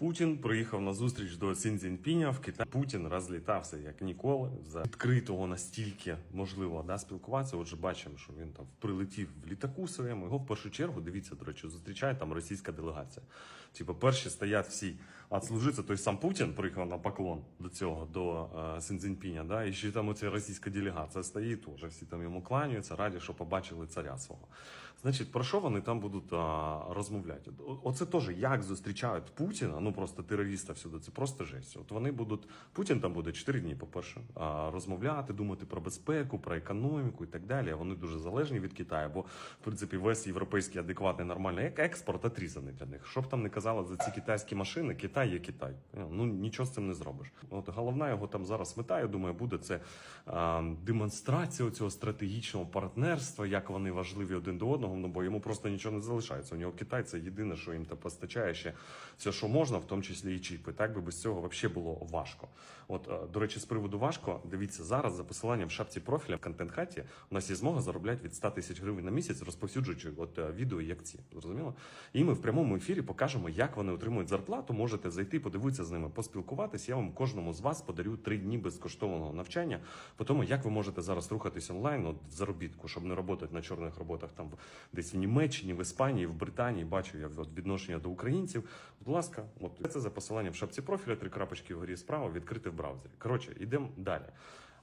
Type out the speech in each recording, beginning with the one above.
Путін приїхав на зустріч до Цзіньпіня в Китай. Путін розлітався як ніколи. За відкритого настільки можливо да, спілкуватися. Отже, бачимо, що він там прилетів в літаку своєму. Його в першу чергу дивіться, до речі, зустрічає там російська делегація. Типу, перші стоять всі відслужитися. Той сам Путін приїхав на поклон до цього, до е, Цзіньпіня, да, і ще там оця російська делегація стоїть, теж всі там йому кланяються, раді, що побачили царя свого. Значить, про що вони там будуть а, розмовляти? Оце теж як зустрічають Путіна, ну просто терориста всюди, це просто жесть. От вони будуть, Путін там буде 4 дні, по-перше, розмовляти, думати про безпеку, про економіку і так далі. Вони дуже залежні від Китаю, бо в принципі весь європейський адекватний нормальний експорт отрізаний для них. Що б там не казали за ці китайські машини, Китай є Китай. Ну нічого з цим не зробиш. От головна його там зараз мета, я думаю, буде це а, демонстрація цього стратегічного партнерства, як вони важливі один до одного. Ну бо йому просто нічого не залишається. У нього Китай це єдине, що їм та постачає ще все, що можна, в тому числі і чіпи. Так би без цього взагалі було важко. От е, до речі, з приводу важко, дивіться зараз за посиланням в шапці профіля в контент хаті у нас є змога заробляти від 100 тисяч гривень на місяць, розповсюджуючи от е, відео як ці. Зрозуміло? І ми в прямому ефірі покажемо, як вони отримують зарплату. Можете зайти, подивитися з ними, поспілкуватись. Я вам кожному з вас подарю три дні безкоштовного навчання по тому, як ви можете зараз рухатись онлайн от, в заробітку, щоб не працювати на чорних роботах там десь в Німеччині, в Іспанії, в Британії. Бачу я от, відношення до українців. Будь ласка, от це за посиланням в шапці профіля, три крапочки вгорі справа, відкрити в браузері. Коротше, йдемо далі.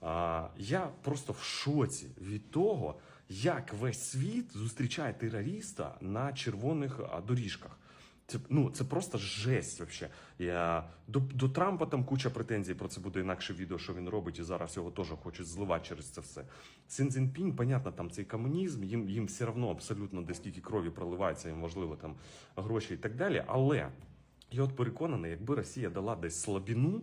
А, я просто в шоці від того, як весь світ зустрічає терориста на червоних доріжках. Це ну це просто жесть. Вообще. Я до, до Трампа там куча претензій. Про це буде інакше відео, що він робить, і зараз його теж хочуть зливати через це все. Цзіньпінь, понятно, там цей комунізм, їм їм все одно абсолютно де скільки крові проливається, їм важливо там гроші і так далі. Але я от переконаний, якби Росія дала десь слабіну.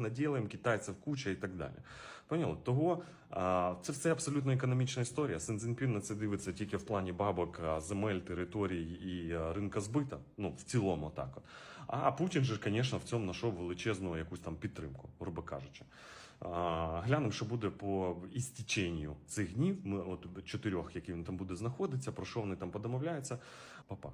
наділаємо, китайців куча і так далі. Поняли? Того це все абсолютно економічна історія. Син Цзіньпін на це дивиться тільки в плані бабок, земель, територій і ринка збита. Ну, в цілому так от. А Путін же, звісно, в цьому знайшов величезну якусь там підтримку, грубо кажучи. Глянемо, що буде по істіченню цих днів. Ми от чотирьох, які він там буде знаходитися, про що вони там подомовляються. Папа.